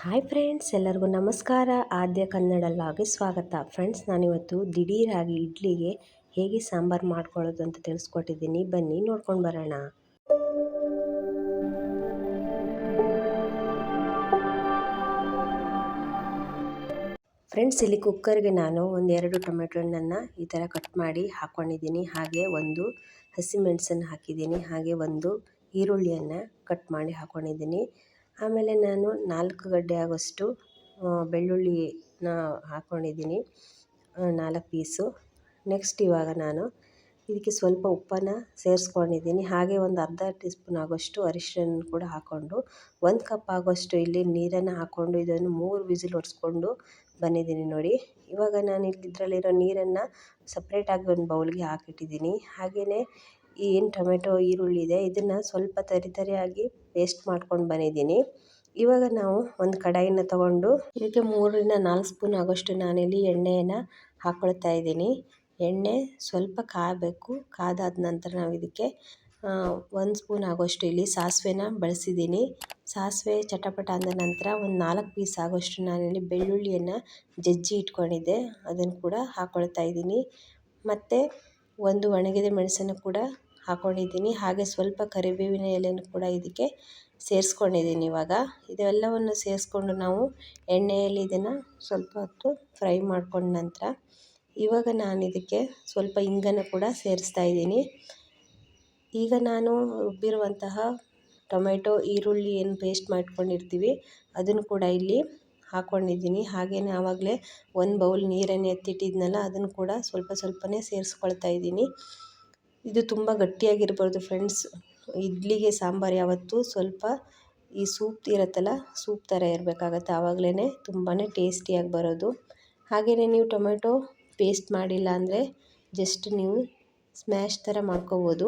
Hi friends, ಎಲ್ಲರಿಗೂ ನಮಸ್ಕಾರ. ಆದ್ಯ ಕನ್ನಡ ಲಾಗೆ ಸ್ವಾಗತ. ಫ್ರೆಂಡ್ಸ್, ನಾನಿವತ್ತು ದಿಢೀರಾಗಿ ಇಡ್ಲಿಗೆ ಹೇಗೆ ಸಾಂಬಾರು ಮಾಡ್ಕೊಳ್ಳೋದು ಅಂತ ತಿಳಿಸ್ಕೊಟ್ಟಿದ್ದೀನಿ. ಬನ್ನಿ, ನೋಡ್ಕೊಂಡು ಬರೋಣ. ಫ್ರೆಂಡ್ಸ್, ಇಲ್ಲಿ ಕುಕ್ಕರ್ಗೆ ನಾನು ಒಂದು ಎರಡು ಹಣ್ಣನ್ನು ಈ ಥರ ಕಟ್ ಮಾಡಿ ಹಾಕ್ಕೊಂಡಿದ್ದೀನಿ. ಹಾಗೆ ಒಂದು ಹಸಿಮೆಣಸನ್ನು ಹಾಕಿದ್ದೀನಿ. ಹಾಗೆ ಒಂದು ಈರುಳ್ಳಿಯನ್ನು ಕಟ್ ಮಾಡಿ ಹಾಕ್ಕೊಂಡಿದ್ದೀನಿ. ಆಮೇಲೆ ನಾನು ನಾಲ್ಕು ಗಡ್ಡೆ ಆಗೋಷ್ಟು ಬೆಳ್ಳುಳ್ಳಿನ ಹಾಕ್ಕೊಂಡಿದ್ದೀನಿ ನಾಲ್ಕು ಪೀಸು. ನೆಕ್ಸ್ಟ್ ಇವಾಗ ನಾನು ಇದಕ್ಕೆ ಸ್ವಲ್ಪ ಉಪ್ಪನ್ನು ಸೇರಿಸ್ಕೊಂಡಿದ್ದೀನಿ. ಹಾಗೆ ಒಂದು ಅರ್ಧ ಟೀ ಸ್ಪೂನ್ ಆಗೋಷ್ಟು ಅರಿಶಿನ ಕೂಡ ಹಾಕ್ಕೊಂಡು, ಒಂದು ಕಪ್ ಆಗೋಷ್ಟು ಇಲ್ಲಿ ನೀರನ್ನು ಹಾಕ್ಕೊಂಡು, ಇದನ್ನು ಮೂರು ವಿಸಿಲ್ ಹೊಡೆಸ್ಕೊಂಡು ಬಂದಿದ್ದೀನಿ ನೋಡಿ. ಇವಾಗ ನಾನು ಇಲ್ಲಿ ಇದರಲ್ಲಿರೋ ನೀರನ್ನು ಸಪ್ರೇಟಾಗಿ ಒಂದು ಬೌಲ್ಗೆ ಹಾಕಿಟ್ಟಿದ್ದೀನಿ. ಹಾಗೆಯೇ ಏನು ಟೊಮೆಟೊ, ಈರುಳ್ಳಿ ಇದೆ, ಇದನ್ನು ಸ್ವಲ್ಪ ತರಿ ತರಿಯಾಗಿ ಪೇಸ್ಟ್ ಮಾಡ್ಕೊಂಡು ಬಂದಿದ್ದೀನಿ. ಇವಾಗ ನಾವು ಒಂದು ಕಡಾಯಿನ ತಗೊಂಡು ಇದಕ್ಕೆ ಮೂರರಿಂದ ನಾಲ್ಕು ಸ್ಪೂನ್ ಆಗೋಷ್ಟು ನಾನಿಲ್ಲಿ ಎಣ್ಣೆಯನ್ನು ಹಾಕ್ಕೊಳ್ತಾ ಇದ್ದೀನಿ. ಎಣ್ಣೆ ಸ್ವಲ್ಪ ಕಾಯಬೇಕು, ಕಾದಾದ ನಂತರ ನಾವು ಇದಕ್ಕೆ ಒಂದು ಸ್ಪೂನ್ ಆಗೋಷ್ಟು ಇಲ್ಲಿ ಸಾಸಿವೆನ ಬಳಸಿದ್ದೀನಿ. ಸಾಸಿವೆ ಚಟಪಟ ಅಂದ ನಂತರ ಒಂದು ನಾಲ್ಕು ಪೀಸ್ ಆಗೋಷ್ಟು ನಾನಿಲ್ಲಿ ಬೆಳ್ಳುಳ್ಳಿಯನ್ನು ಜಜ್ಜಿ ಇಟ್ಕೊಂಡಿದ್ದೆ. ಅದನ್ನು ಕೂಡ ಹಾಕ್ಕೊಳ್ತಾ ಇದ್ದೀನಿ. ಮತ್ತು ಒಂದು ಒಣಗಿದ ಮೆಣಸನ್ನು ಕೂಡ ಹಾಕ್ಕೊಂಡಿದ್ದೀನಿ ಹಾಗೆ ಸ್ವಲ್ಪ ಕರಿಬೇವಿನ ಎಲೆಯನ್ನು ಕೂಡ ಇದಕ್ಕೆ ಸೇರಿಸ್ಕೊಂಡಿದ್ದೀನಿ ಇವಾಗ. ಇದೆಲ್ಲವನ್ನು ಸೇರಿಸ್ಕೊಂಡು ನಾವು ಎಣ್ಣೆಯಲ್ಲಿ ಇದನ್ನು ಸ್ವಲ್ಪ ಹೊತ್ತು ಫ್ರೈ ಮಾಡ್ಕೊಂಡ ನಂತರ ಇವಾಗ ನಾನು ಇದಕ್ಕೆ ಸ್ವಲ್ಪ ಇಂಗನ್ನು ಕೂಡ ಸೇರಿಸ್ತಾ ಇದ್ದೀನಿ. ಈಗ ನಾನು ರುಬ್ಬಿರುವಂತಹ ಟೊಮೆಟೊ, ಈರುಳ್ಳಿ ಏನು ಪೇಸ್ಟ್ ಮಾಡ್ಕೊಂಡಿರ್ತೀವಿ ಅದನ್ನು ಕೂಡ ಇಲ್ಲಿ ಹಾಕ್ಕೊಂಡಿದ್ದೀನಿ ಹಾಗೆಯೇ ಆವಾಗಲೇ ಒಂದು ಬೌಲ್ ನೀರನ್ನು ಎತ್ತಿಟ್ಟಿದ್ನಲ್ಲ ಅದನ್ನು ಕೂಡ ಸ್ವಲ್ಪ ಸ್ವಲ್ಪನೇ ಸೇರಿಸ್ಕೊಳ್ತಾ ಇದ್ದೀನಿ. ಇದು ತುಂಬ ಗಟ್ಟಿಯಾಗಿರ್ಬಾರ್ದು ಫ್ರೆಂಡ್ಸ್ ಇಡ್ಲಿಗೆ ಸಾಂಬಾರು ಯಾವತ್ತೂ ಸ್ವಲ್ಪ ಈ ಸೂಪ್ ಇರುತ್ತಲ್ಲ, ಸೂಪ್ ಥರ ಇರಬೇಕಾಗತ್ತೆ. ಆವಾಗಲೇ ತುಂಬಾ ಟೇಸ್ಟಿಯಾಗಿ ಬರೋದು. ಹಾಗೆಯೇ ನೀವು ಟೊಮೆಟೊ ಪೇಸ್ಟ್ ಮಾಡಿಲ್ಲ ಅಂದರೆ ಜಸ್ಟ್ ನೀವು ಸ್ಮ್ಯಾಶ್ ಥರ ಮಾಡ್ಕೋಬೋದು.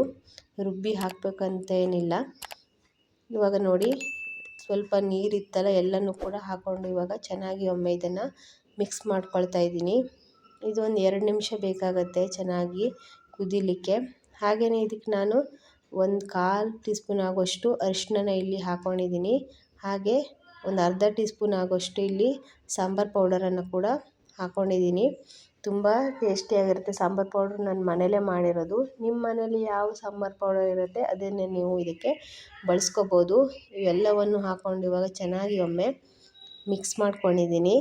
ರುಬ್ಬಿ ಹಾಕಬೇಕಂತ ಏನಿಲ್ಲ ಇವಾಗ ನೋಡಿ, ಸ್ವಲ್ಪ ನೀರಿತ್ತಲ್ಲ ಎಲ್ಲನೂ ಕೂಡ ಹಾಕ್ಕೊಂಡು ಇವಾಗ ಚೆನ್ನಾಗಿ ಒಮ್ಮೆ ಇದನ್ನು ಮಿಕ್ಸ್ ಮಾಡ್ಕೊಳ್ತಾ ಇದ್ದೀನಿ. ಇದು ಒಂದು ಎರಡು ನಿಮಿಷ ಬೇಕಾಗತ್ತೆ ಚೆನ್ನಾಗಿ ಕುದಿಲಿಕ್ಕೆ. ಹಾಗೆಯೇ ಇದಕ್ಕೆ ನಾನು ಒಂದು ಕಾಲು ಟೀ ಸ್ಪೂನ್ ಆಗೋಷ್ಟು ಅರಿಶಿಣನ ಇಲ್ಲಿ ಹಾಕ್ಕೊಂಡಿದ್ದೀನಿ ಹಾಗೆ ಒಂದು ಅರ್ಧ ಟೀ ಸ್ಪೂನ್ ಆಗೋಷ್ಟು ಇಲ್ಲಿ ಸಾಂಬಾರು ಪೌಡರನ್ನು ಕೂಡ ಹಾಕ್ಕೊಂಡಿದ್ದೀನಿ ತುಂಬ ಟೇಸ್ಟಿಯಾಗಿರುತ್ತೆ ಸಾಂಬಾರು ಪೌಡ್ರ್ ನಾನು ಮನೇಲೇ ಮಾಡಿರೋದು. ನಿಮ್ಮ ಮನೇಲಿ ಯಾವ ಸಾಂಬಾರು ಪೌಡರ್ ಇರುತ್ತೆ ಅದನ್ನೇ ನೀವು ಇದಕ್ಕೆ ಬಳಸ್ಕೋಬೋದು. ಇವೆಲ್ಲವನ್ನು ಹಾಕ್ಕೊಂಡು ಇವಾಗ ಚೆನ್ನಾಗಿ ಒಮ್ಮೆ ಮಿಕ್ಸ್ ಮಾಡ್ಕೊಂಡಿದ್ದೀನಿ.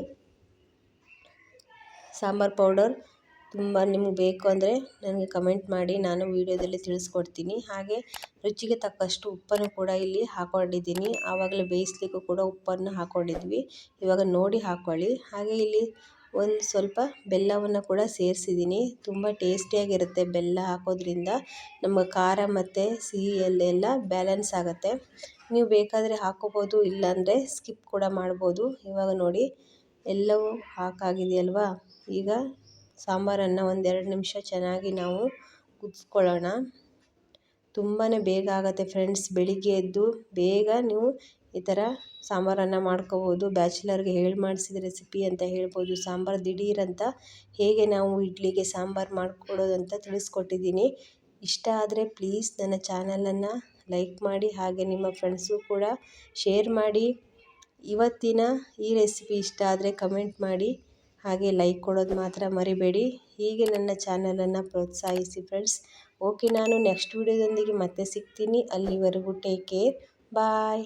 ಸಾಂಬಾರು ಪೌಡರ್ ತುಂಬ ನಿಮ್ಗೆ ಬೇಕು ಅಂದರೆ ನನಗೆ ಕಮೆಂಟ್ ಮಾಡಿ, ನಾನು ವೀಡಿಯೋದಲ್ಲಿ ತಿಳಿಸ್ಕೊಡ್ತೀನಿ. ಹಾಗೆ ರುಚಿಗೆ ತಕ್ಕಷ್ಟು ಉಪ್ಪನ್ನು ಕೂಡ ಇಲ್ಲಿ ಹಾಕ್ಕೊಂಡಿದ್ದೀನಿ ಆವಾಗಲೇ ಬೇಯಿಸ್ಲಿಕ್ಕೂ ಕೂಡ ಉಪ್ಪನ್ನು ಹಾಕ್ಕೊಂಡಿದ್ವಿ ಇವಾಗ ನೋಡಿ ಹಾಕ್ಕೊಳ್ಳಿ ಹಾಗೆ ಇಲ್ಲಿ ಒಂದು ಸ್ವಲ್ಪ ಬೆಲ್ಲವನ್ನು ಕೂಡ ಸೇರಿಸಿದ್ದೀನಿ. ತುಂಬ ಟೇಸ್ಟಿಯಾಗಿರುತ್ತೆ ಬೆಲ್ಲ ಹಾಕೋದ್ರಿಂದ. ನಮ್ಮ ಖಾರ ಮತ್ತು ಸಿಹಿಯಲ್ಲೆಲ್ಲ ಬ್ಯಾಲೆನ್ಸ್ ಆಗುತ್ತೆ. ನೀವು ಬೇಕಾದರೆ ಹಾಕೋಬೋದು, ಇಲ್ಲಾಂದರೆ ಸ್ಕಿಪ್ ಕೂಡ ಮಾಡ್ಬೋದು. ಇವಾಗ ನೋಡಿ, ಎಲ್ಲವೂ ಹಾಕಾಗಿದೆಯಲ್ವಾ? ಈಗ ಸಾಂಬಾರನ್ನು ಒಂದೆರಡು ನಿಮಿಷ ಚೆನ್ನಾಗಿ ನಾವು ಕುದಿಸ್ಕೊಳ್ಳೋಣ. ತುಂಬಾ ಬೇಗ ಆಗುತ್ತೆ ಫ್ರೆಂಡ್ಸ್. ಬೆಳಿಗ್ಗೆ ಎದ್ದು ಬೇಗ ನೀವು ಈ ಥರ ಸಾಂಬಾರನ್ನು ಮಾಡ್ಕೋಬೋದು. ಬ್ಯಾಚುಲರ್ಗೆ ಹೇಳಿ ಮಾಡಿಸಿದ ರೆಸಿಪಿ ಅಂತ ಹೇಳ್ಬೋದು. ಸಾಂಬಾರು ದಿಢೀರಂತ ಹೇಗೆ ನಾವು ಇಡ್ಲಿಗೆ ಸಾಂಬಾರು ಅಂತ ತಿಳಿಸ್ಕೊಟ್ಟಿದ್ದೀನಿ. ಇಷ್ಟ ಆದರೆ ಪ್ಲೀಸ್ ನನ್ನ ಚಾನಲನ್ನು ಲೈಕ್ ಮಾಡಿ, ಹಾಗೆ ನಿಮ್ಮ ಫ್ರೆಂಡ್ಸು ಕೂಡ ಶೇರ್ ಮಾಡಿ. ಇವತ್ತಿನ ಈ ರೆಸಿಪಿ ಇಷ್ಟ ಆದರೆ ಕಮೆಂಟ್ ಮಾಡಿ. ಹಾಗೆ ಲೈಕ್ ಕೊಡೋದು ಮಾತ್ರ ಮರಿಬೇಡಿ. ಹೀಗೆ ನನ್ನ ಚಾನಲನ್ನು ಪ್ರೋತ್ಸಾಹಿಸಿ ಫ್ರೆಂಡ್ಸ್ ಓಕೆ ನಾನು ನೆಕ್ಸ್ಟ್ ವೀಡಿಯೋದೊಂದಿಗೆ ಮತ್ತೆ ಸಿಗ್ತೀನಿ. ಅಲ್ಲಿವರೆಗೂ ಟೇಕ್ ಕೇರ್ ಬಾಯ್